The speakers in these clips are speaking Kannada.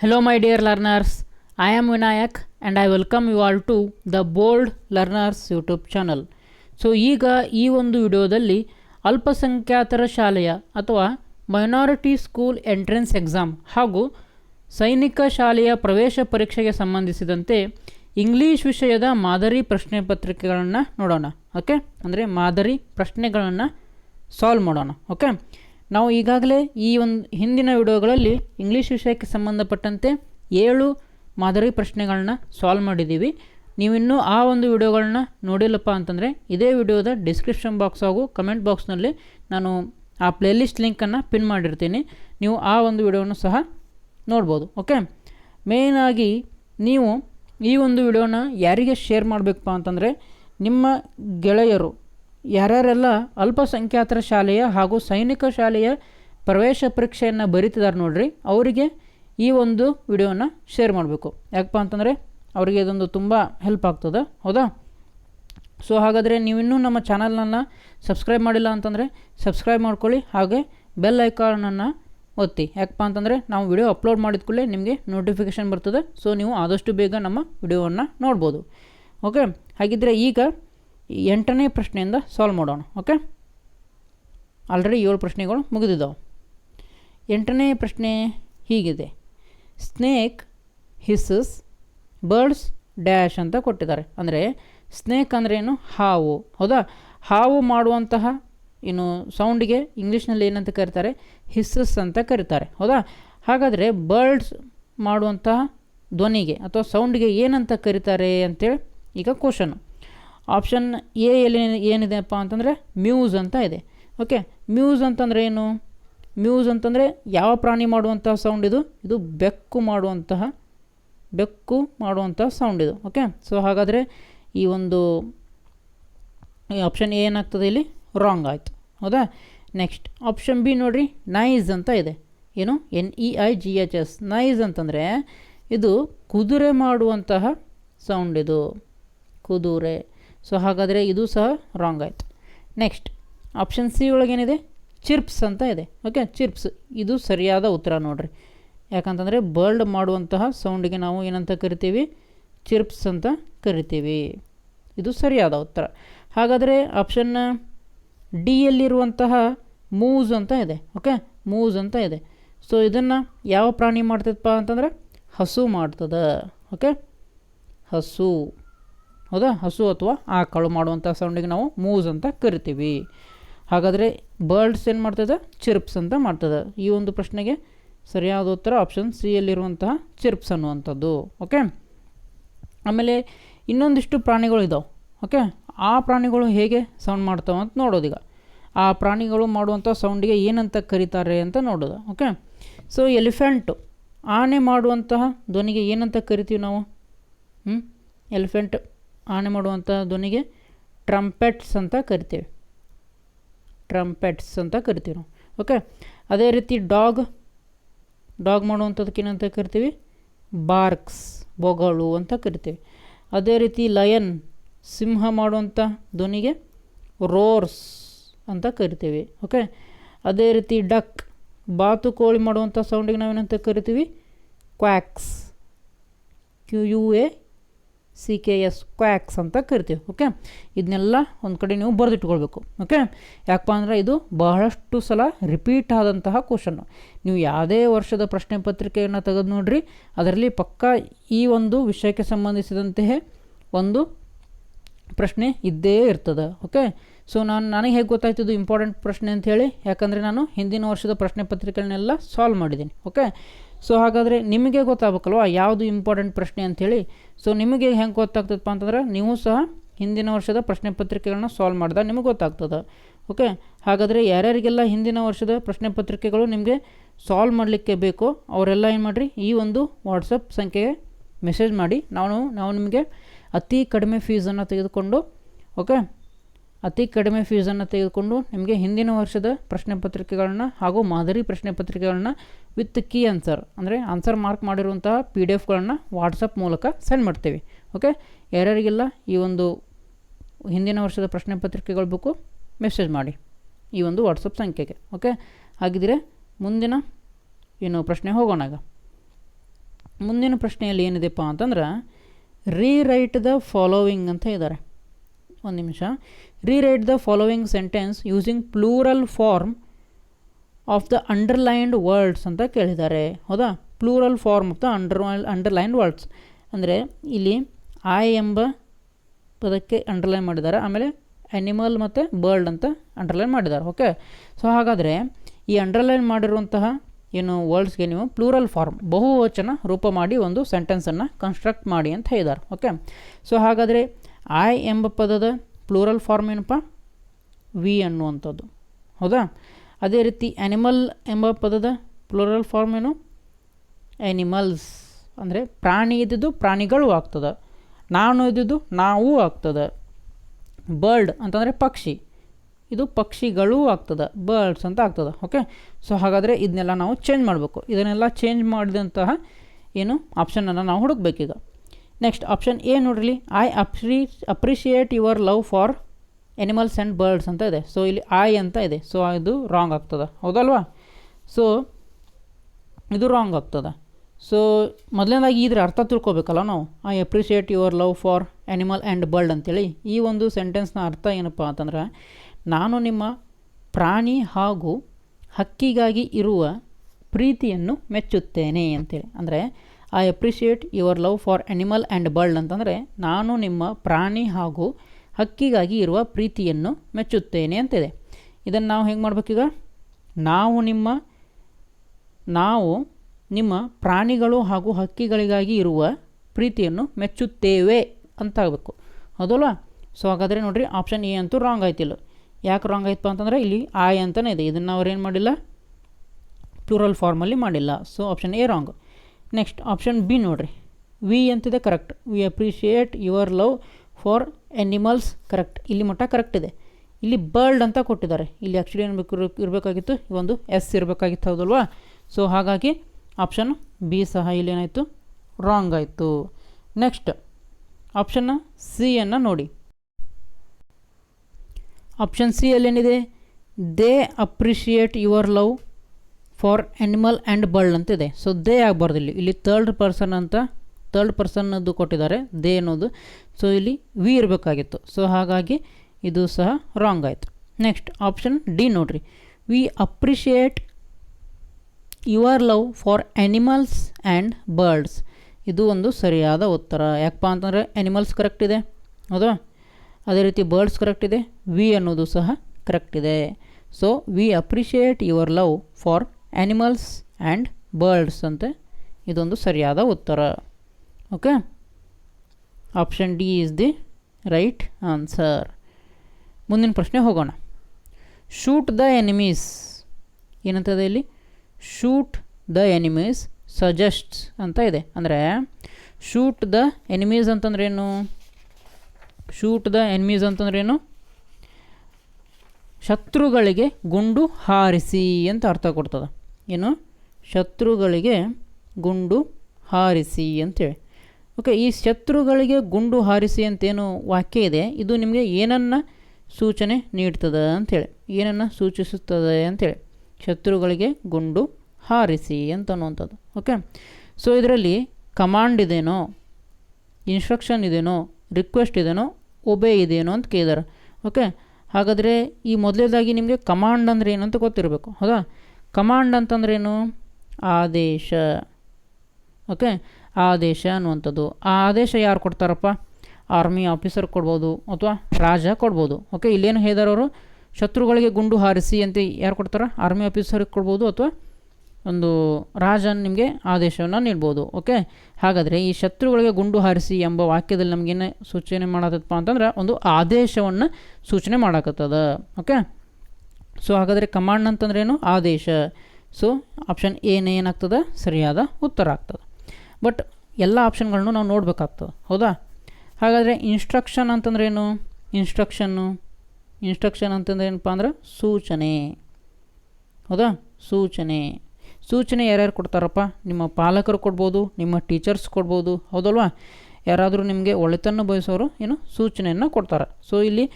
Hello, my dear learners. I am Vinayak and I welcome you all to the Bold Learners YouTube channel so ಈಗ ಈ ಒಂದು ವಿಡಿಯೋದಲ್ಲಿ ಅಲ್ಪಸಂಖ್ಯಾತರ ಶಾಲೆಯ ಅಥವಾ ಮೈನಾರಿಟಿ ಸ್ಕೂಲ್ ಎಂಟ್ರೆನ್ಸ್ ಎಕ್ಸಾಮ್ ಹಾಗೂ ಸೈನಿಕ ಶಾಲೆಯ ಪ್ರವೇಶ ಪರೀಕ್ಷೆಗೆ ಸಂಬಂಧಿಸಿದಂತೆ ಇಂಗ್ಲೀಷ್ ವಿಷಯದ ಮಾದರಿ ಪ್ರಶ್ನೆ ಪತ್ರಿಕೆಗಳನ್ನು ನೋಡೋಣ ಓಕೆ ಅಂದರೆ ಮಾದರಿ ಪ್ರಶ್ನೆಗಳನ್ನು ಸಾಲ್ವ್ ಮಾಡೋಣ ಓಕೆ ನಾವು ಈಗಾಗಲೇ ಈ ಒಂದು ಹಿಂದಿನ ವಿಡಿಯೋಗಳಲ್ಲಿ ಇಂಗ್ಲೀಷ್ ವಿಷಯಕ್ಕೆ ಸಂಬಂಧಪಟ್ಟಂತೆ ಏಳು ಮಾದರಿ ಪ್ರಶ್ನೆಗಳನ್ನ ಸಾಲ್ವ್ ಮಾಡಿದ್ದೀವಿ ನೀವಿನ್ನೂ ಆ ಒಂದು ವಿಡಿಯೋಗಳನ್ನ ನೋಡಿಲ್ಲಪ್ಪ ಅಂತಂದರೆ ಇದೇ ವಿಡಿಯೋದ ಡಿಸ್ಕ್ರಿಪ್ಷನ್ ಬಾಕ್ಸ್ ಹಾಗೂ ಕಮೆಂಟ್ ಬಾಕ್ಸ್ನಲ್ಲಿ ನಾನು ಆ ಪ್ಲೇಲಿಸ್ಟ್ ಲಿಂಕನ್ನು ಪಿನ್ ಮಾಡಿರ್ತೀನಿ. ನೀವು ಆ ಒಂದು ವಿಡಿಯೋನು ಸಹ ನೋಡ್ಬೋದು ಓಕೆ ಮೇಯ್ನಾಗಿ ನೀವು ಈ ಒಂದು ವಿಡಿಯೋನ ಯಾರಿಗೆ ಶೇರ್ ಮಾಡಬೇಕಪ್ಪ ಅಂತಂದರೆ ನಿಮ್ಮ ಗೆಳೆಯರು ಯಾರ್ಯಾರೆಲ್ಲ ಅಲ್ಪಸಂಖ್ಯಾತರ ಶಾಲೆಯ ಹಾಗೂ ಸೈನಿಕ ಶಾಲೆಯ ಪ್ರವೇಶ ಪರೀಕ್ಷೆಯನ್ನು ಬರೀತಿದ್ದಾರೆ ನೋಡ್ರಿ, ಅವರಿಗೆ ಈ ಒಂದು ವಿಡಿಯೋನ ಶೇರ್ ಮಾಡಬೇಕು. ಯಾಕಪ್ಪ ಅಂತಂದರೆ ಅವರಿಗೆ ಇದೊಂದು ತುಂಬ ಹೆಲ್ಪ್ ಆಗ್ತದೆ. ಹೌದಾ? ಸೊ ಹಾಗಾದರೆ ನೀವಿನ್ನೂ ನಮ್ಮ ಚಾನಲ್ನನ್ನು ಸಬ್ಸ್ಕ್ರೈಬ್ ಮಾಡಿಲ್ಲ ಅಂತಂದರೆ ಸಬ್ಸ್ಕ್ರೈಬ್ ಮಾಡ್ಕೊಳ್ಳಿ ಹಾಗೆ ಬೆಲ್ ಐಕಾನನ್ನು ಒತ್ತಿ. ಯಾಕಪ್ಪ ಅಂತಂದರೆ ನಾವು ವಿಡಿಯೋ ಅಪ್ಲೋಡ್ ಮಾಡಿದ ಕೂಡಲೇ ನಿಮಗೆ ನೋಟಿಫಿಕೇಷನ್ ಬರ್ತದೆ. ಸೊ ನೀವು ಆದಷ್ಟು ಬೇಗ ನಮ್ಮ ವಿಡಿಯೋವನ್ನು ನೋಡ್ಬೋದು. ಓಕೆ ಹಾಗಿದ್ದರೆ ಈಗ ಎಂಟನೇ ಪ್ರಶ್ನೆಯಿಂದ ಸಾಲ್ವ್ ಮಾಡೋಣ ಓಕೆ ಆಲ್ರೆಡಿ ಏಳು ಪ್ರಶ್ನೆಗಳು ಮುಗಿದಿದ್ದಾವೆ. ಎಂಟನೇ ಪ್ರಶ್ನೆ ಹೀಗಿದೆ. ಸ್ನೇಕ್ ಹಿಸ್ಸಸ್ ಬರ್ಡ್ಸ್ ಡ್ಯಾಶ್ ಅಂತ ಕೊಟ್ಟಿದ್ದಾರೆ. ಅಂದರೆ ಸ್ನೇಕ್ ಏನು? ಹಾವು. ಹೌದಾ? ಹಾವು ಮಾಡುವಂತಹ ಏನು ಸೌಂಡಿಗೆ ಇಂಗ್ಲೀಷ್ನಲ್ಲಿ ಏನಂತ ಕರೀತಾರೆ? ಹಿಸ್ಸಸ್ ಅಂತ ಕರೀತಾರೆ. ಹೌದಾ? ಹಾಗಾದರೆ ಬರ್ಡ್ಸ್ ಮಾಡುವಂತಹ ಧ್ವನಿಗೆ ಅಥವಾ ಸೌಂಡಿಗೆ ಏನಂತ ಕರೀತಾರೆ ಅಂತೇಳಿ ಈಗ ಕ್ವಶನು ಆಪ್ಷನ್ ಎ ಎಲ್ಲಿ ಏನಿದೆಪ್ಪ ಅಂತಂದರೆ ಮ್ಯೂಸ್ ಅಂತ ಇದೆ. ಓಕೆ ಮ್ಯೂಸ್ ಅಂತಂದರೆ ಏನು? ಮ್ಯೂಸ್ ಅಂತಂದರೆ ಯಾವ ಪ್ರಾಣಿ ಮಾಡುವಂತಹ ಸೌಂಡ್ ಇದು? ಇದು ಬೆಕ್ಕು ಮಾಡುವಂತಹ, ಬೆಕ್ಕು ಮಾಡುವಂಥ ಸೌಂಡ್ ಇದು. ಓಕೆ ಸೊ ಹಾಗಾದರೆ ಈ ಒಂದು ಆಪ್ಷನ್ ಎ ಏನಾಗ್ತದೆ ಇಲ್ಲಿ? ರಾಂಗ್ ಆಯಿತು. ಹೌದಾ? ನೆಕ್ಸ್ಟ್ ಆಪ್ಷನ್ ಬಿ ನೋಡಿರಿ ನೈಸ್ ಅಂತ ಇದೆ. ಏನು? N E I G H S neighs ಅಂತಂದರೆ ಇದು ಕುದುರೆ ಮಾಡುವಂತಹ ಸೌಂಡ್ ಇದು. ಕುದುರೆ. ಸೊ ಹಾಗಾದರೆ ಇದು ಸಹ ರಾಂಗ್ ಆಯಿತು. ನೆಕ್ಸ್ಟ್ ಆಪ್ಷನ್ ಸಿ ಒಳಗೇನಿದೆ? ಚಿರ್ಪ್ಸ್ ಅಂತ ಇದೆ. ಓಕೆ ಚಿರ್ಪ್ಸ್ ಇದು ಸರಿಯಾದ ಉತ್ತರ ನೋಡಿರಿ. ಯಾಕಂತಂದರೆ ಬರ್ಡ್ ಮಾಡುವಂತಹ ಸೌಂಡಿಗೆ ನಾವು ಏನಂತ ಕರಿತೀವಿ? ಚಿರ್ಪ್ಸ್ ಅಂತ ಕರಿತೀವಿ. ಇದು ಸರಿಯಾದ ಉತ್ತರ. ಹಾಗಾದರೆ ಆಪ್ಷನ್ ಡಿ ಯಲ್ಲಿರುವಂತಹ ಮೂಸ್ ಅಂತ ಇದೆ. ಓಕೆ ಮೂಸ್ ಅಂತ ಇದೆ. ಸೊ ಇದನ್ನು ಯಾವ ಪ್ರಾಣಿ ಮಾಡ್ತದಪ್ಪ ಅಂತಂದರೆ ಹಸು ಮಾಡ್ತದೆ. ಓಕೆ ಹಸು. ಹೌದಾ? ಹಸು ಅಥವಾ ಆಕಳು ಮಾಡುವಂಥ ಸೌಂಡಿಗೆ ನಾವು ಮೂಸ್ ಅಂತ ಕರಿತೀವಿ. ಹಾಗಾದರೆ ಬರ್ಡ್ಸ್ ಏನು ಮಾಡ್ತದೆ? ಚಿರ್ಪ್ಸ್ ಅಂತ ಮಾಡ್ತದೆ. ಈ ಒಂದು ಪ್ರಶ್ನೆಗೆ ಸರಿಯಾದ ಉತ್ತರ ಆಪ್ಷನ್ ಸಿ ಯಲ್ಲಿರುವಂತಹ ಚಿರ್ಪ್ಸ್ ಅನ್ನುವಂಥದ್ದು. ಓಕೆ ಆಮೇಲೆ ಇನ್ನೊಂದಿಷ್ಟು ಪ್ರಾಣಿಗಳು ಇದ್ದಾವೆ ಓಕೆ ಆ ಪ್ರಾಣಿಗಳು ಹೇಗೆ ಸೌಂಡ್ ಮಾಡ್ತಾವೆ ಅಂತ ನೋಡೋದೀಗ. ಆ ಪ್ರಾಣಿಗಳು ಮಾಡುವಂಥ ಸೌಂಡಿಗೆ ಏನಂತ ಕರೀತಾರೆ ಅಂತ ನೋಡೋದು. ಓಕೆ ಸೊ ಎಲಿಫೆಂಟು ಆನೆ ಮಾಡುವಂತಹ ಧ್ವನಿಗೆ ಏನಂತ ಕರಿತೀವಿ ನಾವು? ಹ್ಞೂ ಎಲಿಫೆಂಟ್ ಆನೆ ಮಾಡುವಂಥ ಧ್ವನಿಗೆ ಟ್ರಂಪೆಟ್ಸ್ ಅಂತ ಕರಿತೀವಿ. ಟ್ರಂಪೆಟ್ಸ್ ಅಂತ ಕರಿತೀವಿ ನಾವು. ಓಕೆ ಅದೇ ರೀತಿ ಡಾಗ್ ಡಾಗ್ ಮಾಡುವಂಥದ್ದಕ್ಕೇನಂತ ಕರಿತೀವಿ? ಬಾರ್ಕ್ಸ್ ಬೊಗಳು ಅಂತ ಕರಿತೀವಿ. ಅದೇ ರೀತಿ ಲಯನ್ ಸಿಂಹ ಮಾಡುವಂಥ ಧ್ವನಿಗೆ ರೋರ್ಸ್ ಅಂತ ಕರಿತೀವಿ. ಓಕೆ ಅದೇ ರೀತಿ ಡಕ್ ಬಾತುಕೋಳಿ ಮಾಡುವಂಥ ಸೌಂಡಿಗೆ ನಾವೇನಂತ ಕರಿತೀವಿ? Quacks Q U A C K S quacks ಅಂತ ಕರಿತೀವಿ ಓಕೆ ಇದನ್ನೆಲ್ಲ ಒಂದು ಕಡೆ ನೀವು ಬರೆದಿಟ್ಕೊಳ್ಬೇಕು ಓಕೆ ಯಾಕಪ್ಪ ಅಂದರೆ ಇದು ಬಹಳಷ್ಟು ಸಲ ರಿಪೀಟ್ ಆದಂತಹ ಕ್ವಶನ್ನು ನೀವು ಯಾವುದೇ ವರ್ಷದ ಪ್ರಶ್ನೆ ಪತ್ರಿಕೆಯನ್ನು ತೆಗೆದು ನೋಡ್ರಿ, ಅದರಲ್ಲಿ ಪಕ್ಕ ಈ ಒಂದು ವಿಷಯಕ್ಕೆ ಸಂಬಂಧಿಸಿದಂತೆಯೇ ಒಂದು ಪ್ರಶ್ನೆ ಇದ್ದೇ ಇರ್ತದೆ ಓಕೆ ಸೊ ನಾನು, ನನಗೆ ಹೇಗೆ ಗೊತ್ತಾಯ್ತು ಇದು ಇಂಪಾರ್ಟೆಂಟ್ ಪ್ರಶ್ನೆ ಅಂತ ಹೇಳಿ, ಯಾಕಂದರೆ ನಾನು ಹಿಂದಿನ ವರ್ಷದ ಪ್ರಶ್ನೆ ಪತ್ರಿಕೆಗಳನ್ನೆಲ್ಲ ಸಾಲ್ವ್ ಮಾಡಿದ್ದೀನಿ ಓಕೆ ಸೊ ಹಾಗಾದರೆ ನಿಮಗೆ ಗೊತ್ತಾಗಬೇಕಲ್ವ ಯಾವುದು ಇಂಪಾರ್ಟೆಂಟ್ ಪ್ರಶ್ನೆ ಅಂಥೇಳಿ? ಸೊ ನಿಮಗೆ ಹೆಂಗೆ ಗೊತ್ತಾಗ್ತದಪ್ಪ ಅಂತಂದ್ರೆ ನೀವು ಸಹ ಹಿಂದಿನ ವರ್ಷದ ಪ್ರಶ್ನೆ ಪತ್ರಿಕೆಗಳನ್ನ ಸಾಲ್ವ್ ಮಾಡಿದಾಗ ನಿಮಗೆ ಗೊತ್ತಾಗ್ತದೆ. ಓಕೆ ಹಾಗಾದರೆ ಯಾರ್ಯಾರಿಗೆಲ್ಲ ಹಿಂದಿನ ವರ್ಷದ ಪ್ರಶ್ನೆ ಪತ್ರಿಕೆಗಳು ನಿಮಗೆ ಸಾಲ್ವ್ ಮಾಡಲಿಕ್ಕೆ ಬೇಕು, ಅವರೆಲ್ಲ ಏನು ಮಾಡಿರಿ? ಈ ಒಂದು ವಾಟ್ಸಪ್ ಸಂಖ್ಯೆಗೆ ಮೆಸೇಜ್ ಮಾಡಿ. ನಾವು ನಾವು ನಿಮಗೆ ಅತಿ ಕಡಿಮೆ ಫೀಸನ್ನು ತೆಗೆದುಕೊಂಡು ಓಕೆ ಅತಿ ಕಡಿಮೆ ಫೀಸನ್ನು ತೆಗೆದುಕೊಂಡು ನಿಮಗೆ ಹಿಂದಿನ ವರ್ಷದ ಪ್ರಶ್ನೆ ಪತ್ರಿಕೆಗಳನ್ನು ಹಾಗೂ ಮಾದರಿ ಪ್ರಶ್ನೆ ಪತ್ರಿಕೆಗಳನ್ನು ವಿತ್ ಕೀ ಆನ್ಸರ್ ಅಂದರೆ ಆನ್ಸರ್ ಮಾರ್ಕ್ ಮಾಡಿರುವಂತಹ ಪಿ ಡಿ ಎಫ್ಗಳನ್ನು ವಾಟ್ಸಪ್ ಮೂಲಕ ಸೆಂಡ್ ಮಾಡ್ತೀವಿ. ಓಕೆ ಯಾರ್ಯಾರಿಗೆಲ್ಲ, ಈ ಒಂದು ಹಿಂದಿನ ವರ್ಷದ ಪ್ರಶ್ನೆ ಪತ್ರಿಕೆಗಳ ಬುಕ್ಕು ಮೆಸೇಜ್ ಮಾಡಿ ಈ ಒಂದು ವಾಟ್ಸಪ್ ಸಂಖ್ಯೆಗೆ. ಓಕೆ ಹಾಗಿದ್ರೆ ಮುಂದಿನ ಏನು ಪ್ರಶ್ನೆ ಹೋಗೋಣ ಈಗ. ಮುಂದಿನ ಪ್ರಶ್ನೆಯಲ್ಲಿ ಏನಿದೆಪ್ಪ ಅಂತಂದ್ರೆ ರೀರೈಟ್ ದ ಫಾಲೋವಿಂಗ್ ಅಂತ ಇದ್ದಾರೆ ಒಂದು ನಿಮಿಷ. Rewrite the following sentence using plural form of the underlined words ಅಂತ ಕೇಳಿದ್ದಾರೆ. ಹೌದಾ? Plural form of the under underlined words ಅಂದರೆ ಇಲ್ಲಿ ಐ ಎಂಬ ಪದಕ್ಕೆ ಅಂಡರ್ಲೈನ್ ಮಾಡಿದ್ದಾರೆ. ಆಮೇಲೆ ಆ್ಯನಿಮಲ್ ಮತ್ತು ಬರ್ಡ್ ಅಂತ ಅಂಡರ್ಲೈನ್ ಮಾಡಿದ್ದಾರೆ. ಓಕೆ ಸೊ ಹಾಗಾದರೆ ಈ ಅಂಡರ್ಲೈನ್ ಮಾಡಿರುವಂತಹ ಏನು ವರ್ಡ್ಸ್ಗೆ ನೀವು ಪ್ಲೂರಲ್ ಫಾರ್ಮ್ ಬಹುವಚನ ರೂಪ ಮಾಡಿ ಒಂದು ಸೆಂಟೆನ್ಸನ್ನು ಕನ್ಸ್ಟ್ರಕ್ಟ್ ಮಾಡಿ ಅಂತ ಹೇಳಿದ್ದಾರೆ. ಓಕೆ ಸೊ ಹಾಗಾದರೆ ಐ ಎಂಬ ಪದದ ಪ್ಲೂರಲ್ ಫಾರ್ಮ್ ಏನಪ್ಪ? ವಿ ಅನ್ನುವಂಥದ್ದು. ಹೌದಾ? ಅದೇ ರೀತಿ ಆ್ಯನಿಮಲ್ ಎಂಬ ಪದದ ಪ್ಲೂರಲ್ ಫಾರ್ಮ್ ಏನು? ಆ್ಯನಿಮಲ್ಸ್ ಅಂದರೆ ಪ್ರಾಣಿ ಇದ್ದಿದ್ದು ಪ್ರಾಣಿಗಳು ಆಗ್ತದೆ. ನಾನು ಇದ್ದಿದ್ದು ನಾವು ಆಗ್ತದೆ. ಬರ್ಡ್ ಅಂತಂದರೆ ಪಕ್ಷಿ. ಇದು ಪಕ್ಷಿಗಳೂ ಆಗ್ತದೆ. ಬರ್ಡ್ಸ್ ಅಂತ ಆಗ್ತದೆ. ಓಕೆ ಸೊ ಹಾಗಾದರೆ ಇದನ್ನೆಲ್ಲ ನಾವು ಚೇಂಜ್ ಮಾಡಬೇಕು. ಇದನ್ನೆಲ್ಲ ಚೇಂಜ್ ಮಾಡಿದಂತಹ ಏನು ಆಪ್ಷನನ್ನು ನಾವು ಹುಡುಕ್ಬೇಕೀಗ. ನೆಕ್ಸ್ಟ್ ಆಪ್ಷನ್ ಎ ನೋಡ್ರಿ. I appre appreciate your love for animals and birds ಅಂತ ಇದೆ. ಸೊ ಇಲ್ಲಿ ಐ ಅಂತ ಇದೆ. ಸೊ ಇದು ರಾಂಗ್ ಆಗ್ತದೆ. ಹೌದಲ್ವಾ? ಸೊ ಇದು ರಾಂಗ್ ಆಗ್ತದೆ. ಸೊ ಮೊದಲನೇದಾಗಿ ಇದ್ರ ಅರ್ಥ ತಿಳ್ಕೊಬೇಕಲ್ಲ ನಾವು. I appreciate your love for animal and bird ಅಂತೇಳಿ. ಈ ಒಂದು ಸೆಂಟೆನ್ಸ್ನ ಅರ್ಥ ಏನಪ್ಪ ಅಂತಂದ್ರೆ, ನಾನು ನಿಮ್ಮ ಪ್ರಾಣಿ ಹಾಗೂ ಹಕ್ಕಿಗಾಗಿ ಇರುವ ಪ್ರೀತಿಯನ್ನು ಮೆಚ್ಚುತ್ತೇನೆ ಅಂತೇಳಿ. ಅಂದರೆ I appreciate your love for animal and bird ಅಂತಂದರೆ ನಾನು ನಿಮ್ಮ ಪ್ರಾಣಿ ಹಾಗೂ ಹಕ್ಕಿಗಾಗಿ ಇರುವ ಪ್ರೀತಿಯನ್ನು ಮೆಚ್ಚುತ್ತೇನೆ ಅಂತಿದೆ. ಇದನ್ನು ನಾವು ಹೆಂಗೆ ಮಾಡಬೇಕೀಗ ನಾವು ನಿಮ್ಮ ನಾವು ನಿಮ್ಮ ಪ್ರಾಣಿಗಳು ಹಾಗೂ ಹಕ್ಕಿಗಳಿಗಾಗಿ ಇರುವ ಪ್ರೀತಿಯನ್ನು ಮೆಚ್ಚುತ್ತೇವೆ ಅಂತ ಆಗಬೇಕು ಹೌದಲ್ವಾ? ಸೊ ಹಾಗಾದರೆ ನೋಡಿರಿ ಆಪ್ಷನ್ ಎ ಅಂತೂ ರಾಂಗ್ ಆಯ್ತಿಲ್ಲ. ಯಾಕೆ ರಾಂಗ್ ಆಯ್ತಪ್ಪ ಅಂತಂದರೆ ಇಲ್ಲಿ ಆಯ್ ಅಂತಲೇ ಇದೆ. ಇದನ್ನು ಅವ್ರೇನು ಮಾಡಿಲ್ಲ? ಪ್ಲೂರಲ್ ಫಾರ್ಮಲ್ಲಿ ಮಾಡಿಲ್ಲ. So option A wrong next option B ನೋಡಿರಿ. ವಿ ಅಂತಿದೆ correct we appreciate your love for animals correct ಇಲ್ಲಿ ಮಟ್ಟ ಕರೆಕ್ಟ್ ಇದೆ. ಇಲ್ಲಿ ಬರ್ಡ್ ಅಂತ ಕೊಟ್ಟಿದ್ದಾರೆ. ಇಲ್ಲಿ ಆ್ಯಕ್ಚುಲಿ ಏನು ಬೇಕು, ಇರಬೇಕಾಗಿತ್ತು? ಒಂದು ಎಸ್ ಇರಬೇಕಾಗಿತ್ತು, ಹೌದಲ್ವಾ? ಸೊ ಹಾಗಾಗಿ ಆಪ್ಷನ್ ಬಿ ಸಹ ಇಲ್ಲಿ ಏನಾಯಿತು? ರಾಂಗ್ ಆಯಿತು. ನೆಕ್ಸ್ಟ್ ಆಪ್ಷನ್ನ ಸಿಯನ್ನು ನೋಡಿ. Option C ಅಲ್ಲೇನಿದೆ? They appreciate your love for animal and bird ಅಂತಿದೆ ಸೊ ದೇ ಆಗಬಾರ್ದು ಇಲ್ಲಿ. ಇಲ್ಲಿ ತರ್ಡ್ ಪರ್ಸನ್ ಅಂತ ತರ್ಡ್ ಪರ್ಸನ್ನದು ಕೊಟ್ಟಿದ್ದಾರೆ. ದೇ ಅನ್ನೋದು. ಸೊ ಇಲ್ಲಿ ವಿ ಇರಬೇಕಾಗಿತ್ತು. ಸೊ ಹಾಗಾಗಿ ಇದು ಸಹ ರಾಂಗ್ ಆಯಿತು. ನೆಕ್ಸ್ಟ್ ಆಪ್ಷನ್ ಡಿ ನೋಡ್ರಿ. We appreciate your love for animals and birds ಇದು ಒಂದು ಸರಿಯಾದ ಉತ್ತರ. ಯಾಕಪ್ಪ ಅಂತಂದರೆ ಆ್ಯನಿಮಲ್ಸ್ ಕರೆಕ್ಟ್ ಇದೆ. ಹೌದಾ? ಅದೇ ರೀತಿ ಬರ್ಡ್ಸ್ ಕರೆಕ್ಟ್ ಇದೆ. ವಿ ಅನ್ನೋದು ಸಹ ಕರೆಕ್ಟ್ ಇದೆ. So we appreciate your love for animals and birds ಅಂತ. ಇದೊಂದು ಸರಿಯಾದ ಉತ್ತರ. Okay option D is the right answer ಮುಂದಿನ ಪ್ರಶ್ನೆ ಹೋಗೋಣ. ಶೂಟ್ ದ ಎನಿಮೀಸ್ ಏನಂತದೆ ಇಲ್ಲಿ? ಶೂಟ್ ದ ಎನಿಮೀಸ್ ಸಜೆಸ್ಟ್ಸ್ ಅಂತ ಇದೆ. ಅಂದರೆ ಶೂಟ್ ದ ಎನಿಮೀಸ್ ಅಂತಂದ್ರೇನು ಶೂಟ್ ದ ಎನಿಮೀಸ್ ಅಂತಂದ್ರೇನು ಶತ್ರುಗಳಿಗೆ ಗುಂಡು ಹಾರಿಸಿ ಅಂತ ಅರ್ಥ ಕೊಡ್ತದೆ. ಏನು? ಶತ್ರುಗಳಿಗೆ ಗುಂಡು ಹಾರಿಸಿ ಅಂತೇಳಿ. ಓಕೆ ಈ ಶತ್ರುಗಳಿಗೆ ಗುಂಡು ಹಾರಿಸಿ ಅಂತೇನು ವಾಕ್ಯ ಇದೆ. ಇದು ನಿಮಗೆ ಏನನ್ನು ಸೂಚನೆ ನೀಡ್ತದೆ ಅಂಥೇಳಿ ಏನನ್ನು ಸೂಚಿಸುತ್ತದೆ ಅಂಥೇಳಿ ಶತ್ರುಗಳಿಗೆ ಗುಂಡು ಹಾರಿಸಿ ಅಂತ ಅನ್ನುವಂಥದ್ದು ಓಕೆ ಸೊ ಇದರಲ್ಲಿ ಕಮಾಂಡ್ ಇದೇನೋ ಇನ್ಸ್ಟ್ರಕ್ಷನ್ ಇದೇನೋ ರಿಕ್ವೆಸ್ಟ್ ಇದೇನೋ ಒಬೇ ಇದೇನೋ ಅಂತ ಕೇಳಿದಾರೆ. ಓಕೆ ಹಾಗಾದರೆ ಈ ಮೊದಲೇದಾಗಿ ನಿಮಗೆ ಕಮಾಂಡ್ ಅಂದರೆ ಏನಂತ ಗೊತ್ತಿರಬೇಕು. ಹೌದಾ? ಕಮಾಂಡ್ ಅಂತಂದ್ರೇನು? ಆದೇಶ. ಓಕೆ? ಆದೇಶ ಅನ್ನುವಂಥದ್ದು. ಆ ಆದೇಶ ಯಾರು ಕೊಡ್ತಾರಪ್ಪ? ಆರ್ಮಿ ಆಫೀಸರ್ ಕೊಡ್ಬೋದು ಅಥವಾ ರಾಜ ಕೊಡ್ಬೋದು. ಓಕೆ? ಇಲ್ಲೇನು ಹೇಳಿದಾರವರು ಶತ್ರುಗಳಿಗೆ ಗುಂಡು ಹಾರಿಸಿ ಅಂತ ಯಾರು ಕೊಡ್ತಾರೆ? ಆರ್ಮಿ ಆಫೀಸರಿಗೆ ಕೊಡ್ಬೋದು ಅಥವಾ ಒಂದು ರಾಜ ನಿಮಗೆ ಆದೇಶವನ್ನು ನೀಡ್ಬೋದು. ಓಕೆ? ಹಾಗಾದರೆ ಈ ಶತ್ರುಗಳಿಗೆ ಗುಂಡು ಹಾರಿಸಿ ಎಂಬ ವಾಕ್ಯದಲ್ಲಿ ನಮಗೇನು ಸೂಚನೆ ಮಾಡತ್ತಪ್ಪ ಅಂತಂದ್ರೆ ಒಂದು ಆದೇಶವನ್ನು ಸೂಚನೆ ಮಾಡಕತ್ತದ. ಓಕೆ? ಸೊ ಹಾಗಾದರೆ ಕಮಾಂಡ್ ಅಂತಂದ್ರೇನು? ಆದೇಶ. ಸೊ ಆಪ್ಷನ್ ಏನೇ ಏನಾಗ್ತದೆ? ಸರಿಯಾದ ಉತ್ತರ ಆಗ್ತದೆ. ಬಟ್ ಎಲ್ಲ ಆಪ್ಷನ್ಗಳನ್ನು ನಾವು ನೋಡಬೇಕಾಗ್ತದೆ. ಹೌದಾ? ಹಾಗಾದರೆ ಇನ್ಸ್ಟ್ರಕ್ಷನ್ ಅಂತಂದ್ರೇನು? ಇನ್ಸ್ಟ್ರಕ್ಷನ್ನು ಇನ್ಸ್ಟ್ರಕ್ಷನ್ ಅಂತಂದ್ರೆ ಏನಪ್ಪ ಅಂದ್ರೆ ಸೂಚನೆ. ಹೌದಾ? ಸೂಚನೆ. ಸೂಚನೆ ಯಾರ್ಯಾರು ಕೊಡ್ತಾರಪ್ಪ? ನಿಮ್ಮ ಪಾಲಕರು ಕೊಡ್ಬೋದು, ನಿಮ್ಮ ಟೀಚರ್ಸ್ ಕೊಡ್ಬೋದು, ಹೌದಲ್ವಾ? ಯಾರಾದರೂ ನಿಮಗೆ ಒಳಿತನ್ನು ಬಯಸೋರು ಏನು ಸೂಚನೆಯನ್ನು ಕೊಡ್ತಾರೆ. ಸೊ ಇಲ್ಲಿ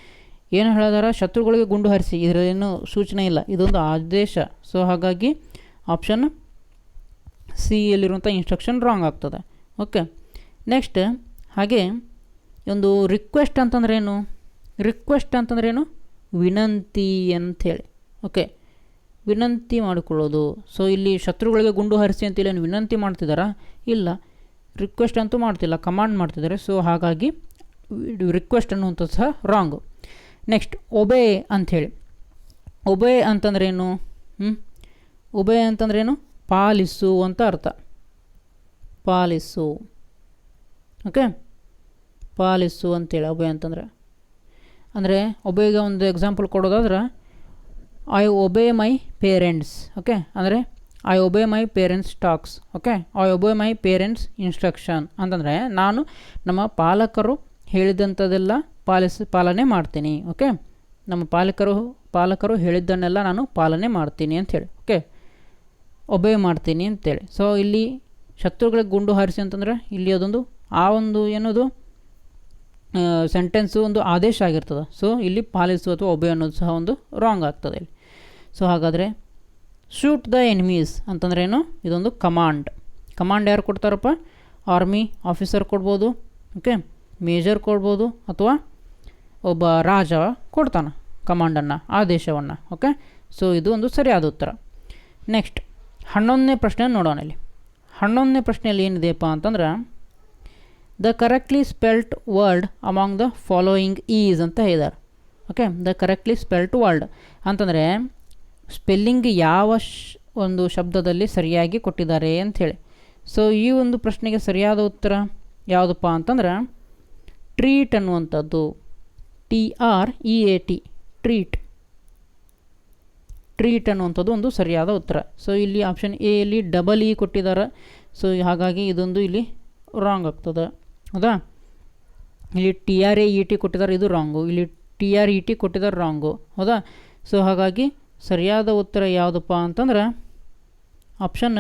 ಏನು ಹೇಳಿದಾರ? ಶತ್ರುಗಳಿಗೆ ಗುಂಡು ಹರಿಸಿ. ಇದರೇನು ಸೂಚನೆ ಇಲ್ಲ. ಇದೊಂದು ಆದೇಶ. ಸೊ ಹಾಗಾಗಿ ಆಪ್ಷನ್ ಸಿ ಯಲ್ಲಿರುವಂಥ ಇನ್ಸ್ಟ್ರಕ್ಷನ್ ರಾಂಗ್ ಆಗ್ತದೆ. ಓಕೆ ನೆಕ್ಸ್ಟ್ ಹಾಗೆ ಒಂದು ರಿಕ್ವೆಸ್ಟ್ ಅಂತಂದ್ರೆ ಏನು? ರಿಕ್ವೆಸ್ಟ್ ಅಂತಂದ್ರೆ ಏನು? ವಿನಂತಿ ಅಂಥೇಳಿ. ಓಕೆ ವಿನಂತಿ ಮಾಡಿಕೊಳ್ಳೋದು. ಸೊ ಇಲ್ಲಿ ಶತ್ರುಗಳಿಗೆ ಗುಂಡು ಹರಿಸಿ ಅಂತೇಳಿ ಏನು ವಿನಂತಿ ಮಾಡ್ತಿದ್ದಾರಾ ಇಲ್ಲ. ರಿಕ್ವೆಸ್ಟ್ ಅಂತೂ ಮಾಡ್ತಿಲ್ಲ. ಕಮಾಂಡ್ ಮಾಡ್ತಿದ್ದಾರೆ ಸೊ ಹಾಗಾಗಿ ರಿಕ್ವೆಸ್ಟ್ ಅನ್ನುವಂಥದ್ದು ಸಹ ರಾಂಗು ನೆಕ್ಸ್ಟ್ ಒಬೆ ಅಂಥೇಳಿ ಒಬೆ ಅಂತಂದ್ರೇನು? ಹ್ಞೂ ಒಬೆ ಅಂತಂದ್ರೇನು? ಪಾಲಿಸು ಅಂತ ಅರ್ಥ. ಪಾಲಿಸು. ಓಕೆ ಪಾಲಿಸು ಅಂತೇಳಿ ಒಬೆ ಅಂತಂದರೆ. ಅಂದರೆ ಒಬೆಗೆ ಒಂದು example ಕೊಡೋದಾದ್ರೆ I obey my parents okay ಅಂದರೆ I obey my parents talks okay I obey my parents instruction ಅಂತಂದರೆ, ನಾನು ನಮ್ಮ ಪಾಲಕರು ಹೇಳಿದಂಥದ್ದೆಲ್ಲ ಪಾಲಿಸಿ, ಪಾಲನೆ ಮಾಡ್ತೀನಿ ಓಕೆ ನಮ್ಮ ಪಾಲಕರು ಪಾಲಕರು ಹೇಳಿದ್ದನ್ನೆಲ್ಲ ನಾನು ಪಾಲನೆ ಮಾಡ್ತೀನಿ ಅಂಥೇಳಿ ಓಕೆ ಒಬೇ ಮಾಡ್ತೀನಿ ಅಂತೇಳಿ ಸೊ ಇಲ್ಲಿ ಶತ್ರುಗಳಿಗೆ ಗುಂಡು ಹಾರಿಸಿ ಅಂತಂದರೆ ಇಲ್ಲಿ ಅದೊಂದು, ಆ ಒಂದು ಏನದು ಸೆಂಟೆನ್ಸು ಒಂದು ಆದೇಶ ಆಗಿರ್ತದೆ. ಸೊ ಇಲ್ಲಿ ಪಾಲಿಸು ಅಥವಾ ಒಬೆ ಅನ್ನೋದು ಸಹ ಒಂದು ರಾಂಗ್ ಆಗ್ತದೆ ಇಲ್ಲಿ. ಸೊ ಹಾಗಾದರೆ ಶೂಟ್ ದ ಎನಿಮೀಸ್ ಅಂತಂದ್ರೇನು ಇದೊಂದು ಕಮಾಂಡ್ ಕಮಾಂಡ್ ಯಾರು ಕೊಡ್ತಾರಪ್ಪ? ಆರ್ಮಿ ಆಫೀಸರ್ ಕೊಡ್ಬೋದು ಓಕೆ ಮೇಜರ್ ಕೊಡ್ಬೋದು ಅಥವಾ ಒಬ್ಬ ರಾಜ ಕೊಡ್ತಾನೆ ಕಮಾಂಡನ್ನು ಆದೇಶವನ್ನು ಓಕೆ ಸೊ ಇದು ಒಂದು ಸರಿಯಾದ ಉತ್ತರ. ನೆಕ್ಸ್ಟ್ ಹನ್ನೊಂದನೇ ಪ್ರಶ್ನೆ ನೋಡೋಣ ಇಲ್ಲಿ. ಹನ್ನೊಂದನೇ ಪ್ರಶ್ನೆಯಲ್ಲಿ ಏನಿದೆಯಪ್ಪ ಅಂತಂದ್ರೆ the correctly spelt word among the following is ಅಂತ ಹೇಳಿದ್ದಾರೆ okay the correctly spelt word ಅಂತಂದರೆ ಸ್ಪೆಲ್ಲಿಂಗ್ ಯಾವ ಶ್, ಒಂದು ಶಬ್ದದಲ್ಲಿ ಸರಿಯಾಗಿ ಕೊಟ್ಟಿದ್ದಾರೆ ಅಂಥೇಳಿ ಸೊ ಈ ಒಂದು ಪ್ರಶ್ನೆಗೆ ಸರಿಯಾದ ಉತ್ತರ ಯಾವುದಪ್ಪ ಅಂತಂದ್ರೆ ಟ್ರೀಟ್ ಅನ್ನುವಂಥದ್ದು. T R E A T treat treat ಅನ್ನುವಂಥದ್ದು ಒಂದು ಸರಿಯಾದ ಉತ್ತರ. ಸೊ ಇಲ್ಲಿ ಆಪ್ಷನ್ ಎ ಅಲ್ಲಿ ಡಬಲ್ ಇ ಕೊಟ್ಟಿದ್ದಾರೆ. ಸೊ ಹಾಗಾಗಿ ಇದೊಂದು ಇಲ್ಲಿ ರಾಂಗ್ ಆಗ್ತದೆ. ಹೌದಾ? ಇಲ್ಲಿ T R A E T ಕೊಟ್ಟಿದ್ದಾರೆ, ಇದು ರಾಂಗು ಇಲ್ಲಿ ಟಿ ಆರ್ ಇ ಟಿ ಕೊಟ್ಟಿದ್ದಾರೆ ರಾಂಗು ಹೌದಾ? ಸೊ ಹಾಗಾಗಿ ಸರಿಯಾದ ಉತ್ತರ ಯಾವುದಪ್ಪ ಅಂತಂದ್ರೆ ಆಪ್ಷನ್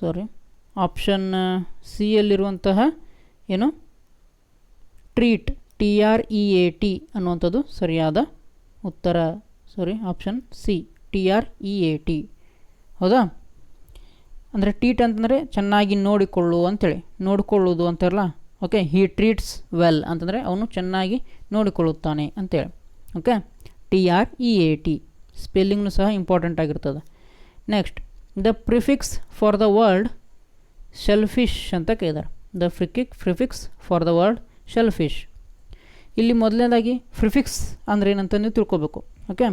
ಸಾರಿ ಆಪ್ಷನ್ ಸಿ ಯಲ್ಲಿರುವಂತಹ ಏನು? Treat T R E A T ಅನ್ನುವಂಥದ್ದು ಸರಿಯಾದ ಉತ್ತರ sorry option C T R E A T ಹೌದಾ? ಅಂದರೆ ಟೀಟ್ ಅಂತಂದರೆ ಚೆನ್ನಾಗಿ ನೋಡಿಕೊಳ್ಳು ಅಂತೇಳಿ. ನೋಡಿಕೊಳ್ಳೋದು ಅಂತಾರಲ್ಲ? ಓಕೆ ಹಿ ಟ್ರೀಟ್ಸ್ ವೆಲ್ ಅಂತಂದರೆ ಅವನು ಚೆನ್ನಾಗಿ ನೋಡಿಕೊಳ್ಳುತ್ತಾನೆ ಅಂತೇಳಿ. Okay T R E A T ಸ್ಪೆಲ್ಲಿಂಗ್ನು ಸಹ ಇಂಪಾರ್ಟೆಂಟ್ ಆಗಿರ್ತದೆ. Next the prefix for the word shellfish ಅಂತ ಕೇಳಿದ್ದಾರೆ. The ಫ್ರಿಕಿಕ್ prefix for the word shellfish ಇಲ್ಲಿ ಮೊದಲನೇದಾಗಿ ಪ್ರಿಫಿಕ್ಸ್ ಅಂದ್ರೆ ಏನಂತ ನೀವು ತಿಳ್ಕೊಬೇಕು ಓಕೆ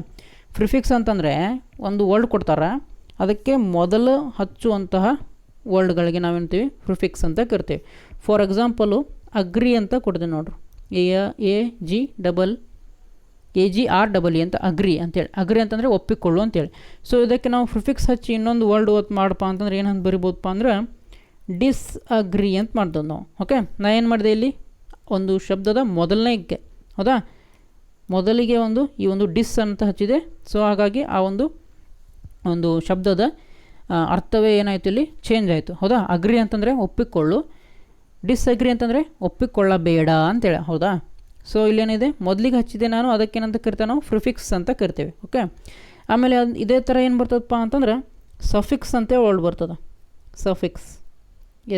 ಪ್ರಿಫಿಕ್ಸ್ ಅಂತಂದರೆ ಒಂದು ವರ್ಡ್ ಕೊಡ್ತಾರೆ, ಅದಕ್ಕೆ ಮೊದಲು ಹಚ್ಚುವಂತಹ ವರ್ಡ್ಗಳಿಗೆ ನಾವೇನ್ತೀವಿ ಪ್ರಿಫಿಕ್ಸ್ ಅಂತ ಕರಿತೀವಿ. ಫಾರ್ ಎಕ್ಸಾಂಪಲು ಅಗ್ರಿ ಅಂತ ಕೊಡ್ತೀವಿ ನೋಡ್ರಿ. A A G double A G R double E ಅಂತ ಅಗ್ರಿ ಅಂತೇಳಿ ಅಗ್ರಿ ಅಂತಂದರೆ ಒಪ್ಪಿಕೊಳ್ಳು ಅಂತೇಳಿ ಸೊ ಇದಕ್ಕೆ ನಾವು ಪ್ರಿಫಿಕ್ಸ್ ಹಚ್ಚಿ ಇನ್ನೊಂದು ವರ್ಡ್ ಓದ್ ಮಾಡಪ್ಪ ಅಂತಂದ್ರೆ ಏನಂತ ಬರಿಬೋದಪ್ಪ ಅಂದ್ರೆ ಡಿಸ್ ಅಗ್ರಿ ಅಂತ ಮಾಡ್ತೇವೆ ನಾವು ಓಕೆ ನಾ ಏನು ಮಾಡಿದೆ ಇಲ್ಲಿ? ಒಂದು ಶಬ್ದದ ಮೊದಲನೇಗೆ ಹೌದಾ? ಮೊದಲಿಗೆ ಒಂದು ಈ ಒಂದು ಡಿಸ್ ಅಂತ ಹಚ್ಚಿದೆ. ಸೊ ಹಾಗಾಗಿ ಆ ಒಂದು ಒಂದು ಶಬ್ದದ ಅರ್ಥವೇ ಏನಾಯಿತು ಇಲ್ಲಿ? ಚೇಂಜ್ ಆಯಿತು. ಹೌದಾ? ಅಗ್ರಿ ಅಂತಂದರೆ ಒಪ್ಪಿಕೊಳ್ಳು. ಡಿಸ್ಅಗ್ರಿ ಅಂತಂದರೆ ಒಪ್ಪಿಕೊಳ್ಳಬೇಡ ಅಂತೇಳಿ, ಹೌದಾ? ಸೊ ಇಲ್ಲೇನಿದೆ? ಮೊದಲಿಗೆ ಹಚ್ಚಿದೆ ನಾನು, ಅದಕ್ಕೇನಂತ ಕರಿತೇವೆ ನಾವು? ಫ್ರಿಫಿಕ್ಸ್ ಅಂತ ಕರಿತೇವೆ. ಓಕೆ ಆಮೇಲೆ ಅದು ಇದೇ ಥರ ಏನು ಬರ್ತದಪ್ಪ ಅಂತಂದ್ರೆ ಸಫಿಕ್ಸ್ ಅಂತ ವರ್ಡ್ ಬರ್ತದೆ. Suffix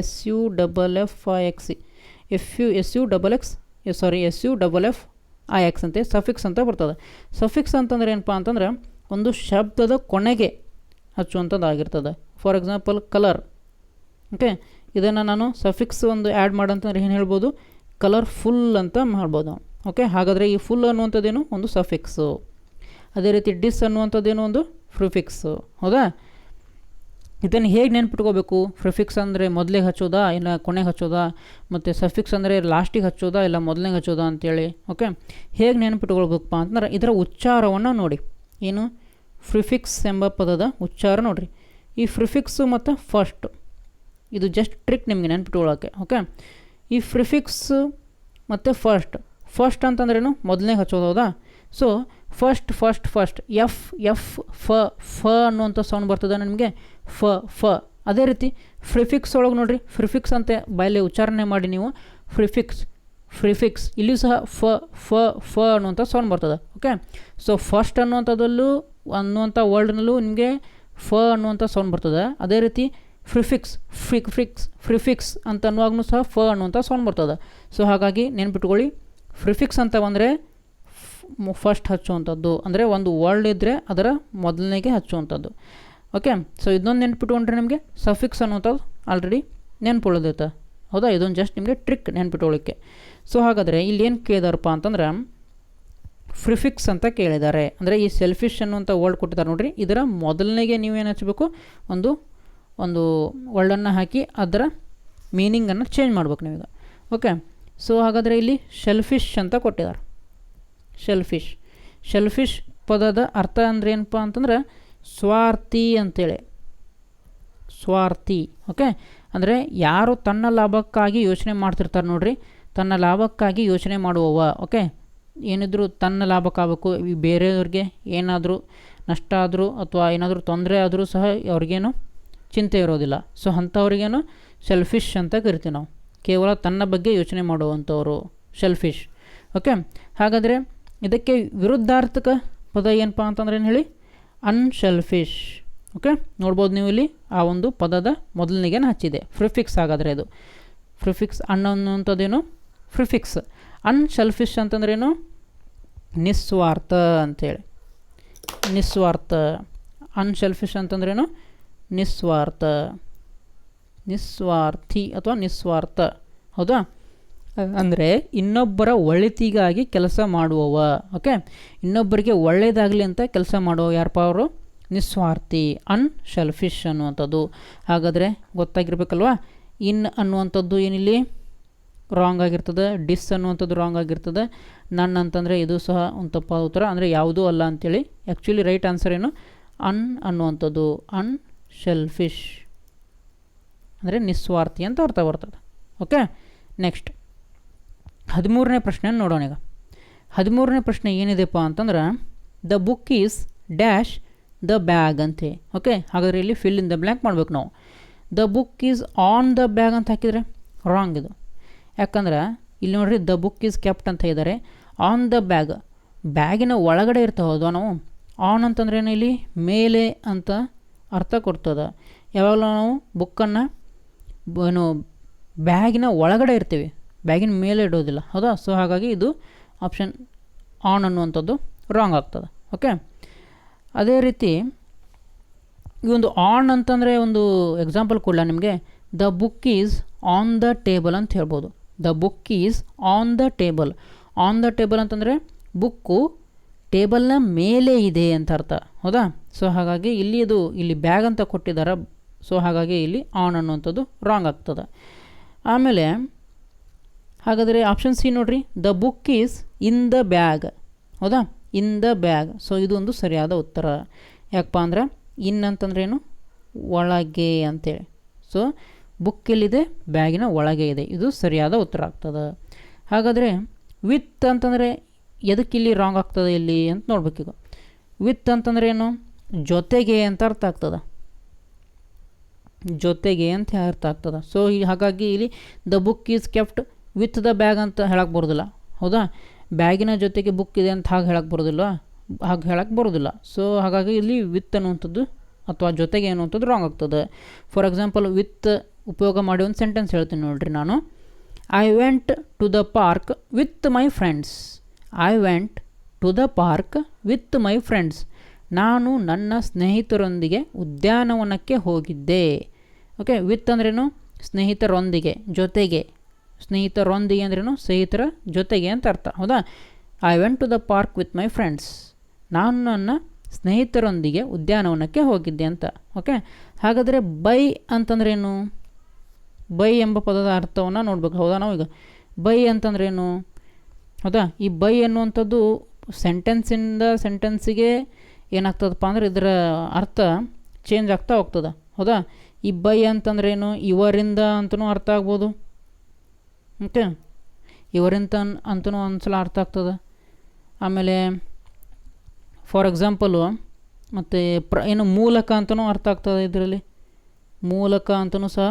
S U double F I X F U S U double X sorry S U double F I X ಅಂತೆ ಸಫಿಕ್ಸ್ ಅಂತ ಬರ್ತದೆ. ಸಫಿಕ್ಸ್ ಅಂತಂದ್ರೆ ಏನಪ್ಪ ಅಂತಂದ್ರೆ ಒಂದು ಶಬ್ದದ ಕೊನೆಗೆ ಹಚ್ಚುವಂಥದ್ದು ಆಗಿರ್ತದೆ ಫಾರ್ ಎಕ್ಸಾಂಪಲ್ ಕಲರ್ ಓಕೆ ಇದನ್ನು ನಾನು ಸಫಿಕ್ಸ್ ಒಂದು ಆ್ಯಡ್ ಮಾಡಂತಂದ್ರೆ ಏನು ಹೇಳ್ಬೋದು? ಕಲರ್ ಫುಲ್ ಅಂತ ಮಾಡ್ಬೋದು. ಓಕೆ ಹಾಗಾದರೆ ಈ ಫುಲ್ ಅನ್ನುವಂಥದ್ದೇನು? ಒಂದು ಸಫಿಕ್ಸು ಅದೇ ರೀತಿ ಡಿಸ್ ಅನ್ನುವಂಥದ್ದೇನು ಒಂದು ಫ್ರಿಫಿಕ್ಸು ಹೌದಾ? ಇದನ್ನು ಹೇಗೆ ನೆನ್ಪಿಟ್ಕೋಬೇಕು? ಫ್ರಿಫಿಕ್ಸ್ ಅಂದರೆ ಮೊದಲಿಗೆ ಹಚ್ಚೋದಾ? ಇಲ್ಲ ಕೊನೆಗೆ ಹಚ್ಚೋದಾ? ಮತ್ತು ಸಫಿಕ್ಸ್ ಅಂದರೆ ಲಾಸ್ಟಿಗೆ ಹಚ್ಚೋದಾ? ಇಲ್ಲ ಮೊದಲನೇ ಹಚ್ಚೋದಾ ಅಂತೇಳಿ ಓಕೆ ಹೇಗೆ ನೆನ್ಪಿಟ್ಕೊಳ್ಬೇಕಪ್ಪ ಅಂತಂದ್ರೆ ಇದರ ಉಚ್ಚಾರವನ್ನು ನೋಡಿ. ಏನು? ಫ್ರಿಫಿಕ್ಸ್ ಎಂಬ ಪದದ ಉಚ್ಚಾರ ನೋಡಿರಿ. ಈ ಫ್ರಿಫಿಕ್ಸು ಮತ್ತು ಫಸ್ಟ್ ಇದು ಜಸ್ಟ್ ಟ್ರಿಕ್ ನಿಮಗೆ ನೆನ್ಪಿಟ್ಕೊಳ್ಳೋಕ್ಕೆ ಓಕೆ ಈ ಫ್ರಿಫಿಕ್ಸ್ ಮತ್ತು ಫಸ್ಟ್ ಫಸ್ಟ್ ಅಂತಂದ್ರೇನು ಮೊದಲನೇ ಹಚ್ಚೋದು ಹೌದಾ? So first first first F F ಫ ಫ ಅನ್ನುವಂಥ ಸೌಂಡ್ ಬರ್ತದೆ ನಿಮಗೆ. ಫ ಫ ಅದೇ ರೀತಿ ಫ್ರಿಫಿಕ್ಸ್ ಒಳಗೆ ನೋಡಿರಿ. ಫ್ರಿಫಿಕ್ಸ್ ಅಂತ ಬಾಯಲ್ಲಿ ಉಚ್ಚಾರಣೆ ಮಾಡಿ ನೀವು. ಫ್ರಿಫಿಕ್ಸ್ ಫ್ರಿಫಿಕ್ಸ್ ಇಲ್ಲಿಯೂ ಸಹ ಫ ಫ ಫ ಅನ್ನುವಂಥ ಸೌಂಡ್ ಬರ್ತದೆ. ಓಕೆ ಸೊ ಫಸ್ಟ್ ಅನ್ನುವಂಥದ್ದಲ್ಲೂ, ಅನ್ನುವಂಥ ವರ್ಲ್ಡ್ನಲ್ಲೂ ನಿಮಗೆ ಫ ಅನ್ನುವಂಥ ಸೌಂಡ್ ಬರ್ತದೆ. ಅದೇ ರೀತಿ ಫ್ರಿಫಿಕ್ಸ್ ಫ್ರಿಕ್ ಫ್ರಿಕ್ಸ್ ಫ್ರಿಫಿಕ್ಸ್ ಅಂತ ಅನ್ನುವಾಗೂ ಸಹ ಫ ಅನ್ನುವಂಥ ಸೌಂಡ್ ಬರ್ತದೆ. ಸೊ ಹಾಗಾಗಿ ನೆನ್ಪಿಟ್ಕೊಳ್ಳಿ. ಫ್ರಿಫಿಕ್ಸ್ ಅಂತ ಬಂದರೆ ಫಸ್ಟ್ ಹಚ್ಚುವಂಥದ್ದು. ಅಂದರೆ ಒಂದು ವರ್ಲ್ಡ್ ಇದ್ದರೆ ಅದರ ಮೊದಲನೇಗೆ ಹಚ್ಚುವಂಥದ್ದು. ಓಕೆ ಸೊ ಇದೊಂದು ನೆನ್ಪಿಟ್ಕೊಂಡ್ರೆ ನಿಮಗೆ ಸಫಿಕ್ಸ್ ಅನ್ನುವಂಥದ್ದು ಆಲ್ರೆಡಿ ನೆನ್ಪುಳಿದೈತೆ ಹೌದಾ? ಇದೊಂದು ಜಸ್ಟ್ ನಿಮಗೆ ಟ್ರಿಕ್ ನೆನ್ಪಿಟ್ಕೊಳ್ಳಿಕ್ಕೆ ಸೊ ಹಾಗಾದರೆ ಇಲ್ಲಿ ಏನು ಕೇಳಿದಾರಪ್ಪ ಅಂತಂದ್ರೆ ಫ್ರಿಫಿಕ್ಸ್ ಅಂತ ಕೇಳಿದ್ದಾರೆ ಅಂದರೆ ಈ ಸೆಲ್ಫಿಶ್ ಅನ್ನುವಂಥ ವರ್ಡ್ ಕೊಟ್ಟಿದ್ದಾರೆ ನೋಡಿರಿ. ಇದರ ಮೊದಲನೇಗೆ ನೀವೇನು ಹಚ್ಚಬೇಕು ಒಂದು ಒಂದು ವರ್ಡನ್ನು ಹಾಕಿ ಅದರ ಮೀನಿಂಗನ್ನು ಚೇಂಜ್ ಮಾಡ್ಬೇಕು ನೀವೀಗ. ಓಕೆ ಸೊ ಹಾಗಾದರೆ ಇಲ್ಲಿ ಶೆಲ್ಫಿಶ್ ಅಂತ ಕೊಟ್ಟಿದ್ದಾರೆ ಶೆಲ್ಫಿಶ್ ಶೆಲ್ಫಿಶ್ ಪದದ ಅರ್ಥ ಅಂದ್ರೆ ಏನಪ್ಪ ಅಂತಂದ್ರೆ ಸ್ವಾರ್ಥಿ ಅಂತೇಳಿ. ಸ್ವಾರ್ಥಿ ಓಕೆ ಅಂದರೆ ಯಾರು ತನ್ನ ಲಾಭಕ್ಕಾಗಿ ಯೋಚನೆ ಮಾಡ್ತಿರ್ತಾರೆ ನೋಡ್ರಿ. ತನ್ನ ಲಾಭಕ್ಕಾಗಿ ಯೋಚನೆ ಮಾಡುವವ ಓಕೆ ಏನಿದ್ರೂ ತನ್ನ ಲಾಭಕ್ಕಾಗಬೇಕು. ಬೇರೆಯವ್ರಿಗೆ ಏನಾದರೂ ನಷ್ಟ ಆದರೂ ಅಥವಾ ಏನಾದರೂ ತೊಂದರೆ ಆದರೂ ಸಹ ಅವ್ರಿಗೇನು ಚಿಂತೆ ಇರೋದಿಲ್ಲ. ಸೊ ಅಂಥವ್ರಿಗೇನು ಸೆಲ್ಫಿಶ್ ಅಂತ ಕರಿತೀವಿ ನಾವು. ಕೇವಲ ತನ್ನ ಬಗ್ಗೆ ಯೋಚನೆ ಮಾಡುವಂಥವ್ರು ಸೆಲ್ಫಿಶ್ ಓಕೆ ಹಾಗಾದರೆ ಇದಕ್ಕೆ ವಿರುದ್ಧಾರ್ಥಕ ಪದ ಏನಪ್ಪ ಅಂತಂದ್ರೆ ಏನು ಹೇಳಿ? ಅನ್ಶೆಲ್ಫಿಶ್ ಓಕೆ ನೋಡ್ಬೋದು ನೀವು ಇಲ್ಲಿ ಆ ಒಂದು ಪದದ ಮೊದಲನಿಗೆ ಹಚ್ಚಿದೆ. ಫ್ರಿಫಿಕ್ಸ್ ಹಾಗಾದರೆ ಇದು. ಫ್ರಿಫಿಕ್ಸ್ ಅನ್ ಅನ್ನುವಂಥದ್ದೇನು? ಫ್ರಿಫಿಕ್ಸ್ ಅನ್ಶೆಲ್ಫಿಶ್ ಅಂತಂದ್ರೇನು? ನಿಸ್ವಾರ್ಥ ಅಂಥೇಳಿ ನಿಸ್ವಾರ್ಥ. ಅನ್ಶೆಲ್ಫಿಶ್ ಅಂತಂದ್ರೇನು? ನಿಸ್ವಾರ್ಥ. ನಿಸ್ವಾರ್ಥಿ ಅಥವಾ ನಿಸ್ವಾರ್ಥ. ಹೌದಾ? ಅಂದರೆ ಇನ್ನೊಬ್ಬರ ಒಳಿತಿಗಾಗಿ ಕೆಲಸ ಮಾಡುವವ ಓಕೆ ಇನ್ನೊಬ್ಬರಿಗೆ ಒಳ್ಳೆಯದಾಗಲಿ ಅಂತ ಕೆಲಸ ಮಾಡುವ ಯಾರಪ್ಪ ಅವರು? ನಿಸ್ವಾರ್ಥಿ ಅನ್ ಶೆಲ್ಫಿಶ್ ಅನ್ನುವಂಥದ್ದು. ಹಾಗಾದರೆ ಗೊತ್ತಾಗಿರ್ಬೇಕಲ್ವಾ? ಇನ್ ಅನ್ನುವಂಥದ್ದು ಏನಿಲ್ಲಿ? ರಾಂಗ್ ಆಗಿರ್ತದೆ ಡಿಸ್ ಅನ್ನುವಂಥದ್ದು ರಾಂಗ್ ಆಗಿರ್ತದೆ. ನನ್ನ ಅಂತಂದರೆ ಇದು ಸಹ ಒಂದು ತಪ್ಪಾದ ಉತ್ತರ. ಅಂದರೆ ಯಾವುದೂ ಅಲ್ಲ ಅಂಥೇಳಿ ಆ್ಯಕ್ಚುಲಿ ರೈಟ್ ಆನ್ಸರ್ ಏನು? ಅನ್ ಅನ್ನುವಂಥದ್ದು. ಅನ್ ಶೆಲ್ಫಿಶ್ ಅಂದರೆ ನಿಸ್ವಾರ್ಥಿ ಅಂತ ಅರ್ಥ ಬರ್ತದೆ ಓಕೆ ನೆಕ್ಸ್ಟ್ ಹದಿಮೂರನೇ ಪ್ರಶ್ನೆ ನೋಡೋಣ ಈಗ. ಹದಿಮೂರನೇ ಪ್ರಶ್ನೆ ಏನಿದೆಪ್ಪ ಅಂತಂದ್ರೆ the book is dash the bag ಅಂತೆ. ಓಕೆ ಹಾಗಾದರೆ ಇಲ್ಲಿ ಫಿಲ್ ಇನ್ ದ ಬ್ಲ್ಯಾಂಕ್ ಮಾಡ್ಬೇಕು ನಾವು. The book is on the bag ಅಂತ ಹಾಕಿದರೆ ರಾಂಗ್ ಇದು. ಯಾಕಂದ್ರೆ, ಇಲ್ಲಿ ನೋಡ್ರಿ ದ ಬುಕ್ ಈಸ್ ಕೆಪ್ಟ್ ಅಂತ ಇದ್ದಾರೆ ಆನ್ ದ ಬ್ಯಾಗ್ ಬ್ಯಾಗಿನ ಒಳಗಡೆ ಇರ್ತಾವೆ ನಾವು? ಆನ್ ಅಂತಂದ್ರೆ ಏನು ಇಲ್ಲಿ? ಮೇಲೆ ಅಂತ ಅರ್ಥ ಕೊಡ್ತದೆ. ಯಾವಾಗಲೂ ನಾವು ಬುಕ್ಕನ್ನು ಏನು, ಬ್ಯಾಗಿನ ಒಳಗಡೆ ಇರ್ತೀವಿ. ಬ್ಯಾಗಿನ ಮೇಲೆ ಇಡೋದಿಲ್ಲ. ಹೌದಾ? ಸೊ ಹಾಗಾಗಿ ಇದು ಆಪ್ಷನ್ ಆನ್ ಅನ್ನುವಂಥದ್ದು ರಾಂಗ್ ಆಗ್ತದೆ. ಓಕೆ ಅದೇ ರೀತಿ ಈ ಒಂದು ಆನ್ ಅಂತಂದರೆ ಒಂದು ಎಕ್ಸಾಂಪಲ್ ಕೊಡಲ ನಿಮಗೆ? The book is on the table ಅಂತ ಹೇಳ್ಬೋದು. The book is on the table on the table ಅಂತಂದರೆ ಬುಕ್ಕು ಟೇಬಲ್ನ ಮೇಲೆ ಇದೆ ಅಂತ ಅರ್ಥ. ಹೌದಾ? ಸೊ ಹಾಗಾಗಿ ಇಲ್ಲಿ ಇದು ಇಲ್ಲಿ ಬ್ಯಾಗ್ ಅಂತ ಕೊಟ್ಟಿದ್ದಾರೆ ಸೊ ಹಾಗಾಗಿ ಇಲ್ಲಿ ಆನ್ ಅನ್ನುವಂಥದ್ದು ರಾಂಗ್ ಆಗ್ತದೆ. ಆಮೇಲೆ ಹಾಗಾದರೆ ಆಪ್ಷನ್ ಸಿ ನೋಡ್ರಿ. The book is in the bag ಹೌದಾ? ಇನ್ ದ ಬ್ಯಾಗ್ ಸೊ ಇದು ಒಂದು ಸರಿಯಾದ ಉತ್ತರ. ಯಾಕಪ್ಪ ಅಂದ್ರೆ ಇನ್ ಅಂತಂದ್ರೇನು ಒಳಗೆ ಅಂತೇಳಿ. ಸೊ ಬುಕ್ ಎಲ್ಲಿದೆ? ಬ್ಯಾಗಿನ ಒಳಗೆ ಇದೆ. ಇದು ಸರಿಯಾದ ಉತ್ತರ ಆಗ್ತದೆ. ಹಾಗಾದರೆ ವಿತ್ ಅಂತಂದರೆ ಎದಕ್ಕೆ ಇಲ್ಲಿ ರಾಂಗ್ ಆಗ್ತದೆ ಇಲ್ಲಿ ಅಂತ ನೋಡ್ಬೇಕೀಗ ವಿತ್ ಅಂತಂದ್ರೆ ಏನು? ಜೊತೆಗೆ ಅಂತ ಅರ್ಥ ಆಗ್ತದೆ. ಜೊತೆಗೆ ಅಂತ ಅರ್ಥ ಆಗ್ತದೆ. ಸೊ ಹಾಗಾಗಿ ಇಲ್ಲಿ the book is kept with the bag ಅಂತ ಹೇಳಕ್ಕೆ ಬರೋದಿಲ್ಲ. ಹೌದಾ? ಬ್ಯಾಗಿನ ಜೊತೆಗೆ ಬುಕ್ ಇದೆ ಅಂತ ಹಾಗೆ ಹೇಳಕ್ಕೆ ಬರೋದಿಲ್ಲ ಹಾಗೆ ಹೇಳಕ್ಕೆ ಬರೋದಿಲ್ಲ. ಸೊ ಹಾಗಾಗಿ ಇಲ್ಲಿ ವಿತ್ ಅನ್ನುವಂಥದ್ದು ಅಥವಾ ಜೊತೆಗೆ ಅನ್ನುವಂಥದ್ದು ರಾಂಗ್ ಆಗ್ತದೆ. ಫಾರ್ ಎಕ್ಸಾಂಪಲ್ ವಿತ್ ಉಪಯೋಗ ಮಾಡಿ ಒಂದು ಸೆಂಟೆನ್ಸ್ ಹೇಳ್ತೀನಿ ನೋಡ್ರಿ ನಾನು. I went to the park with my friends I went to the park with my friends ನಾನು ನನ್ನ ಸ್ನೇಹಿತರೊಂದಿಗೆ ಉದ್ಯಾನವನಕ್ಕೆ ಹೋಗಿದ್ದೆ. ಓಕೆ ವಿತ್ ಅಂದ್ರೇನು? ಸ್ನೇಹಿತರೊಂದಿಗೆ, ಜೊತೆಗೆ. ಸ್ನೇಹಿತರೊಂದಿಗೆ ಅಂದ್ರೇನು? ಸ್ನೇಹಿತರ ಜೊತೆಗೆ ಅಂತ ಅರ್ಥ. ಹೌದಾ? I went to the park with my friends ನಾನು ನನ್ನ ಸ್ನೇಹಿತರೊಂದಿಗೆ ಉದ್ಯಾನವನಕ್ಕೆ ಹೋಗಿದ್ದೆ ಅಂತ. ಓಕೆ ಹಾಗಾದರೆ ಬೈ ಅಂತಂದ್ರೇನು? ಬೈ ಎಂಬ ಪದದ ಅರ್ಥವನ್ನು ನೋಡ್ಬೇಕು. ಹೌದಾ ನಾವು ಈಗ ಬೈ ಅಂತಂದ್ರೇನು? ಹೌದಾ? ಈ ಬೈ ಅನ್ನುವಂಥದ್ದು ಸೆಂಟೆನ್ಸಿಂದ ಸೆಂಟೆನ್ಸಿಗೆ ಏನಾಗ್ತದಪ್ಪ ಅಂದ್ರೆ ಇದರ ಅರ್ಥ ಚೇಂಜ್ ಆಗ್ತಾ ಹೋಗ್ತದೆ. ಹೌದಾ? ಈ ಬೈ ಅಂತಂದ್ರೇನು? ಇವರಿಂದ ಅಂತಲೂ ಅರ್ಥ ಆಗ್ಬೋದು. ಓಕೆ ಇವರಿಂದ ಅಂತಲೂ ಒಂದ್ಸಲ ಅರ್ಥ ಆಗ್ತದೆ. ಆಮೇಲೆ ಫಾರ್ ಎಕ್ಸಾಂಪಲು ಮತ್ತು ಪ್ರ, ಏನು ಮೂಲಕ ಅಂತಲೂ ಅರ್ಥ ಆಗ್ತದೆ ಇದರಲ್ಲಿ? ಮೂಲಕ ಅಂತಲೂ ಸಹ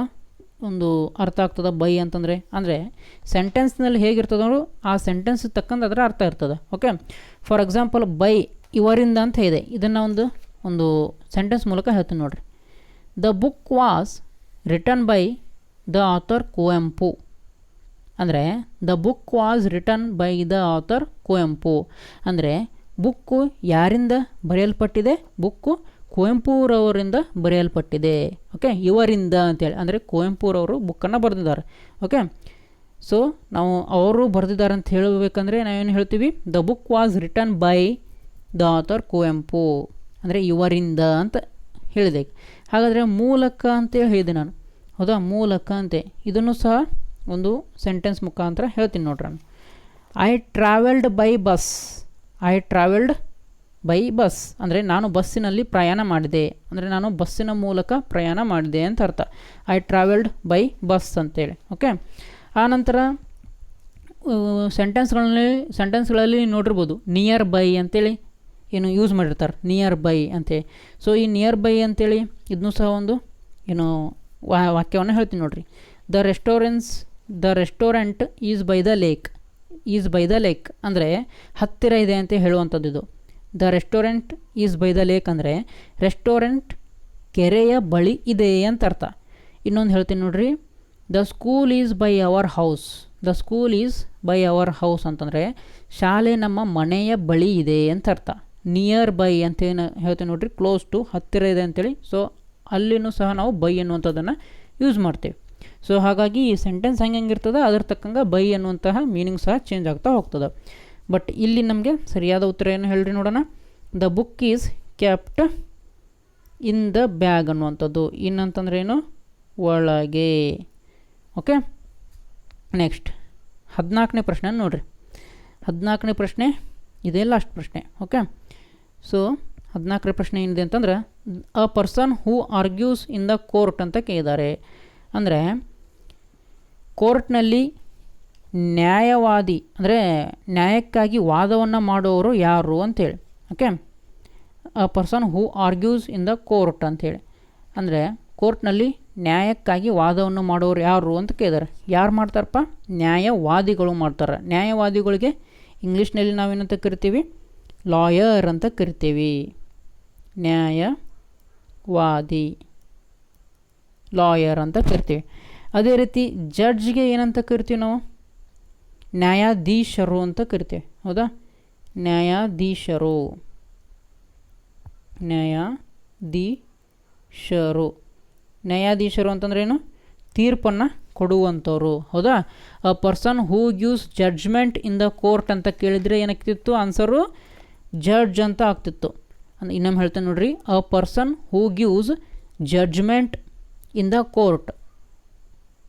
ಒಂದು ಅರ್ಥ ಆಗ್ತದೆ ಬೈ ಅಂತಂದರೆ. ಅಂದರೆ ಸೆಂಟೆನ್ಸ್ನಲ್ಲಿ ಹೇಗಿರ್ತದೆ ನೋಡು, ಆ ಸೆಂಟೆನ್ಸ್ ತಕ್ಕಂಥ ಅದರ ಅರ್ಥ ಇರ್ತದೆ ಓಕೆ ಫಾರ್ ಎಕ್ಸಾಂಪಲ್ ಬೈ ಇವರಿಂದ ಅಂತ ಇದೆ. ಇದನ್ನು ಒಂದು ಒಂದು ಸೆಂಟೆನ್ಸ್ ಮೂಲಕ ಹೇಳ್ತೀನಿ ನೋಡ್ರಿ. The book was return by the author Kuvempu ಅಂದರೆ the book was return by the author Kuvempu ಅಂದರೆ, ಬುಕ್ಕು ಯಾರಿಂದ ಬರೆಯಲ್ಪಟ್ಟಿದೆ? ಬುಕ್ಕು ಕುವೆಂಪುರವರಿಂದ ಬರೆಯಲ್ಪಟ್ಟಿದೆ. ಓಕೆ ಇವರಿಂದ ಅಂತೇಳಿ. ಅಂದರೆ ಕುವೆಂಪುರವರು ಬುಕ್ಕನ್ನು ಬರೆದಿದ್ದಾರೆ. ಓಕೆ ಸೊ ನಾವು ಅವರು ಬರೆದಿದ್ದಾರೆ ಅಂತ ಹೇಳಬೇಕಂದ್ರೆ, ನಾವೇನು ಹೇಳ್ತೀವಿ? The book was return by the author Kuvempu ಅಂದರೆ, ಇವರಿಂದ ಅಂತ ಹೇಳಿದೆ. ಹಾಗಾದರೆ, ಮೂಲಕ ಅಂತೇಳಿ ಹೇಳಿದೆ ನಾನು. ಹೌದಾ? ಮೂಲಕ ಅಂತೆ. ಇದನ್ನು ಸಹ ಒಂದು ಸೆಂಟೆನ್ಸ್ ಮುಖಾಂತರ ಹೇಳ್ತೀನಿ ನೋಡ್ರಿ ನಾನು. I travelled by bus I travelled by bus ಅಂದರೆ ನಾನು ಬಸ್ಸಿನಲ್ಲಿ ಪ್ರಯಾಣ ಮಾಡಿದೆ. ಅಂದರೆ ನಾನು ಬಸ್ಸಿನ ಮೂಲಕ ಪ್ರಯಾಣ ಮಾಡಿದೆ ಅಂತ ಅರ್ಥ. ಐ ಟ್ರಾವೆಲ್ಡ್ ಬೈ ಬಸ್ ಅಂತೇಳಿ. ಓಕೆ ಆನಂತರ ಸೆಂಟೆನ್ಸ್ಗಳಲ್ಲಿ ಸೆಂಟೆನ್ಸ್ಗಳಲ್ಲಿ ನೋಡಿರ್ಬೋದು ನಿಯರ್ ಬೈ ಅಂತೇಳಿ ಏನು ಯೂಸ್ ಮಾಡಿರ್ತಾರೆ. ನಿಯರ್ ಬೈ ಅಂತೇಳಿ. ಸೊ ಈ ನಿಯರ್ ಬೈ ಅಂತೇಳಿ ಇದನ್ನೂ ಸಹ ಒಂದು, ಏನು ವಾಕ್ಯವನ್ನು ಹೇಳ್ತೀನಿ ನೋಡಿರಿ. The restaurants the restaurant is by the lake. Is by the lake ಅಂದರೆ ಹತ್ತಿರ ಇದೆ ಅಂತ ಹೇಳುವಂಥದ್ದು ಇದು. The restaurant is by the lake ಅಂದರೆ ರೆಸ್ಟೋರೆಂಟ್ ಕೆರೆಯ ಬಳಿ ಇದೆ ಅಂತ ಅರ್ಥ. ಇನ್ನೊಂದು ಹೇಳ್ತೀನಿ ನೋಡ್ರಿ. The school is by our house. The school is by our house ಅಂತಂದರೆ ಶಾಲೆ ನಮ್ಮ ಮನೆಯ ಬಳಿ ಇದೆ ಅಂತ ಅರ್ಥ. ನಿಯರ್ ಬೈ ಅಂತೇನು ಹೇಳ್ತೀವಿ ನೋಡ್ರಿ. ಕ್ಲೋಸ್ ಟು ಹತ್ತಿರ ಇದೆ ಅಂತೇಳಿ. ಸೊ ಅಲ್ಲಿನೂ ಸಹ ನಾವು ಬೈ ಅನ್ನುವಂಥದ್ದನ್ನು ಯೂಸ್ ಮಾಡ್ತೇವೆ. ಸೊ ಹಾಗಾಗಿ ಈ ಸೆಂಟೆನ್ಸ್ ಹೆಂಗೆ ಹೆಂಗಿರ್ತದೆ ಅದ್ರ ತಕ್ಕಂಗೆ ಬೈ ಅನ್ನುವಂತಹ ಮೀನಿಂಗ್ ಸಹ ಚೇಂಜ್ ಆಗ್ತಾ ಹೋಗ್ತದೆ. ಬಟ್ ಇಲ್ಲಿ ನಮಗೆ ಸರಿಯಾದ ಉತ್ತರ ಏನು ಹೇಳ್ರಿ ನೋಡೋಣ? The book is kept in the bag ಅನ್ನುವಂಥದ್ದು. ಇನ್ನಂತಂದ್ರೆ ಏನು? ಒಳಗೆ. ಓಕೆ ನೆಕ್ಸ್ಟ್ ಹದಿನಾಲ್ಕನೇ ಪ್ರಶ್ನೆ ನೋಡಿರಿ. ಹದಿನಾಲ್ಕನೇ ಪ್ರಶ್ನೆ, ಇದೇ ಲಾಸ್ಟ್ ಪ್ರಶ್ನೆ. ಓಕೆ ಸೊ ಹದಿನಾಲ್ಕನೇ ಪ್ರಶ್ನೆ ಏನಿದೆ ಅಂತಂದ್ರೆ a person who argues in the court ಅಂತ ಕೇಳಿದ್ದಾರೆ. ಅಂದರೆ ಕೋರ್ಟ್ನಲ್ಲಿ ನ್ಯಾಯವಾದಿ, ಅಂದರೆ ನ್ಯಾಯಕ್ಕಾಗಿ ವಾದವನ್ನು ಮಾಡುವವರು ಯಾರು ಅಂಥೇಳಿ okay a person who argues in the court ಅಂಥೇಳಿ ಅಂದರೆ ಕೋರ್ಟ್ನಲ್ಲಿ ನ್ಯಾಯಕ್ಕಾಗಿ ವಾದವನ್ನು ಮಾಡೋರು ಯಾರು ಅಂತ ಕೇಳಿದ್ದಾರೆ ಯಾರು ಮಾಡ್ತಾರಪ್ಪ? ನ್ಯಾಯವಾದಿಗಳು ಮಾಡ್ತಾರೆ. ನ್ಯಾಯವಾದಿಗಳಿಗೆ ಇಂಗ್ಲೀಷ್ನಲ್ಲಿ ನಾವೇನಂತ ಕರಿತೀವಿ? ಲಾಯರ್ ಅಂತ ಕರಿತೀವಿ. ನ್ಯಾಯವಾದಿ, ಲಾಯರ್ ಅಂತ ಕರಿತೀವಿ. ಅದೇ ರೀತಿ ಜಡ್ಜ್ಗೆ ಏನಂತ ಕರಿತೀವಿ ನಾವು? ನ್ಯಾಯಾಧೀಶರು ಅಂತ ಕರಿತೇವೆ. ಹೌದಾ? ನ್ಯಾಯಾಧೀಶರು. ನ್ಯಾಯಾಧೀಶರು. ನ್ಯಾಯಾಧೀಶರು ಅಂತಂದ್ರೆ ಏನು? ತೀರ್ಪನ್ನು ಕೊಡುವಂಥವ್ರು. ಹೌದಾ? A person who gives judgment in the court ಅಂತ ಕೇಳಿದರೆ ಏನಾಗ್ತಿತ್ತು ಆನ್ಸರು ಜಡ್ಜ್ ಅಂತ ಆಗ್ತಿತ್ತು. ಇನ್ನೊಮ್ಮೆ ಹೇಳ್ತೇನೆ ನೋಡ್ರಿ. A person who gives judgment in the court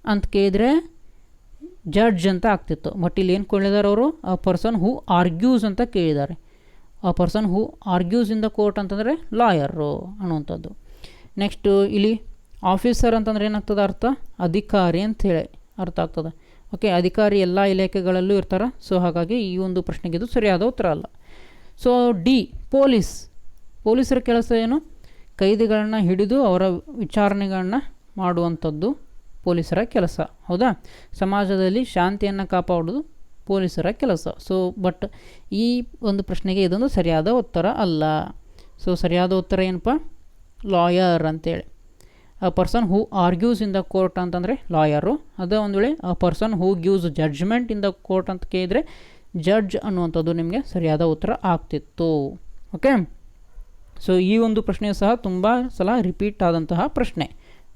ಅಂತ ಕೇಳಿದರೆ ಜಡ್ಜ್ ಅಂತ ಆಗ್ತಿತ್ತು. ಬಟ್ ಇಲ್ಲಿ ಏನು ಕೇಳಿದ್ದಾರೆ ಅವರು? ಆ ಪರ್ಸನ್ ಹೂ ಆರ್ಗ್ಯೂಸ್ ಅಂತ ಕೇಳಿದ್ದಾರೆ. A person who argues in the court ಅಂತಂದರೆ ಲಾಯರು ಅನ್ನುವಂಥದ್ದು. ನೆಕ್ಸ್ಟು ಇಲ್ಲಿ ಆಫೀಸರ್ ಅಂತಂದ್ರೆ ಏನಾಗ್ತದೆ ಅರ್ಥ? ಅಧಿಕಾರಿ ಅಂಥೇಳಿ ಅರ್ಥ ಆಗ್ತದೆ. ಓಕೆ ಅಧಿಕಾರಿ ಎಲ್ಲ ಇಲಾಖೆಗಳಲ್ಲೂ ಇರ್ತಾರೆ. ಸೊ ಹಾಗಾಗಿ ಈ ಒಂದು ಪ್ರಶ್ನೆಗೆ ಇದು ಸರಿಯಾದ ಉತ್ತರ ಅಲ್ಲ. ಸೊ ಡಿ ಪೊಲೀಸ್ ಪೊಲೀಸರ ಕೆಲಸ ಏನು? ಕೈದಿಗಳನ್ನು ಹಿಡಿದು ಅವರ ವಿಚಾರಣೆಗಳನ್ನ ಮಾಡುವಂಥದ್ದು. ಪೊಲೀಸರ ಕೆಲಸ. ಹೌದಾ? ಸಮಾಜದಲ್ಲಿ ಶಾಂತಿಯನ್ನು ಕಾಪಾಡೋದು ಪೊಲೀಸರ ಕೆಲಸ. ಸೊ ಬಟ್ ಈ ಒಂದು ಪ್ರಶ್ನೆಗೆ ಇದೊಂದು ಸರಿಯಾದ ಉತ್ತರ ಅಲ್ಲ. ಸೊ ಸರಿಯಾದ ಉತ್ತರ ಏನಪ್ಪ? ಲಾಯರ್ ಅಂತೇಳಿ. A person who argues in the court ಅಂತಂದರೆ ಲಾಯರು. ಅದೇ ಒಂದು ವೇಳೆ a person who gives judgement in the court ಅಂತ ಕೇಳಿದರೆ ಜಡ್ಜ್ ಅನ್ನುವಂಥದ್ದು ನಿಮಗೆ ಸರಿಯಾದ ಉತ್ತರ ಆಗ್ತಿತ್ತು. ಓಕೆ ಸೊ ಈ ಒಂದು ಪ್ರಶ್ನೆ ಸಹ ತುಂಬ ಸಲ ರಿಪೀಟ್ ಆದಂತಹ ಪ್ರಶ್ನೆ.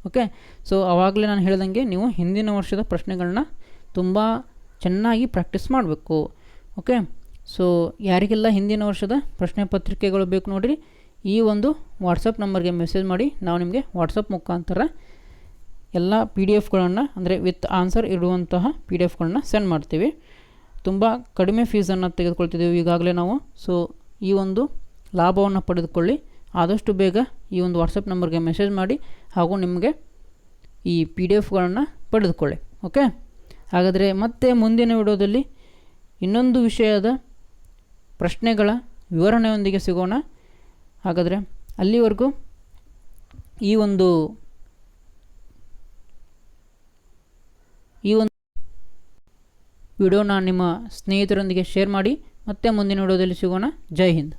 ಓಕೆ ಸೊ ಆವಾಗಲೇ ನಾನು ಹೇಳ್ದಂಗೆ ನೀವು ಹಿಂದಿನ ವರ್ಷದ ಪ್ರಶ್ನೆಗಳನ್ನ ತುಂಬ ಚೆನ್ನಾಗಿ ಪ್ರಾಕ್ಟೀಸ್ ಮಾಡಬೇಕು. ಓಕೆ ಸೊ ಯಾರಿಗೆಲ್ಲ ಹಿಂದಿನ ವರ್ಷದ ಪ್ರಶ್ನೆ ಪತ್ರಿಕೆಗಳು ಬೇಕು ನೋಡಿರಿ, ಈ ಒಂದು ವಾಟ್ಸಪ್ ನಂಬರ್ಗೆ ಮೆಸೇಜ್ ಮಾಡಿ, ನಾವು ನಿಮಗೆ ವಾಟ್ಸಪ್ ಮುಖಾಂತರ ಎಲ್ಲ ಪಿ ಡಿ ಎಫ್ಗಳನ್ನು ಅಂದರೆ ವಿತ್ ಆನ್ಸರ್ ಇರುವಂತಹ ಪಿ ಡಿ ಎಫ್ಗಳನ್ನ ಸೆಂಡ್ ಮಾಡ್ತೀವಿ. ತುಂಬ ಕಡಿಮೆ ಫೀಸನ್ನು ತೆಗೆದುಕೊಳ್ತಿದ್ದೀವಿ ಈಗಾಗಲೇ ನಾವು. ಸೊ ಈ ಒಂದು ಲಾಭವನ್ನು ಪಡೆದುಕೊಳ್ಳಿ. ಆದಷ್ಟು ಬೇಗ ಈ ಒಂದು ವಾಟ್ಸಪ್ ನಂಬರ್ಗೆ ಮೆಸೇಜ್ ಮಾಡಿ ಹಾಗೂ ನಿಮಗೆ ಈ ಪಿ ಡಿ ಎಫ್ಗಳನ್ನು ಪಡೆದುಕೊಳ್ಳಿ ಓಕೆ ಹಾಗಾದರೆ ಮತ್ತೆ ಮುಂದಿನ ವಿಡಿಯೋದಲ್ಲಿ ಇನ್ನೊಂದು ವಿಷಯದ ಪ್ರಶ್ನೆಗಳ ವಿವರಣೆಯೊಂದಿಗೆ ಸಿಗೋಣ. ಹಾಗಾದರೆ ಅಲ್ಲಿವರೆಗೂ ಈ ಒಂದು ಈ ಒಂದು ವಿಡಿಯೋನ ನಿಮ್ಮ ಸ್ನೇಹಿತರೊಂದಿಗೆ ಶೇರ್ ಮಾಡಿ. ಮತ್ತೆ ಮುಂದಿನ ವಿಡಿಯೋದಲ್ಲಿ ಸಿಗೋಣ. ಜೈ ಹಿಂದ್.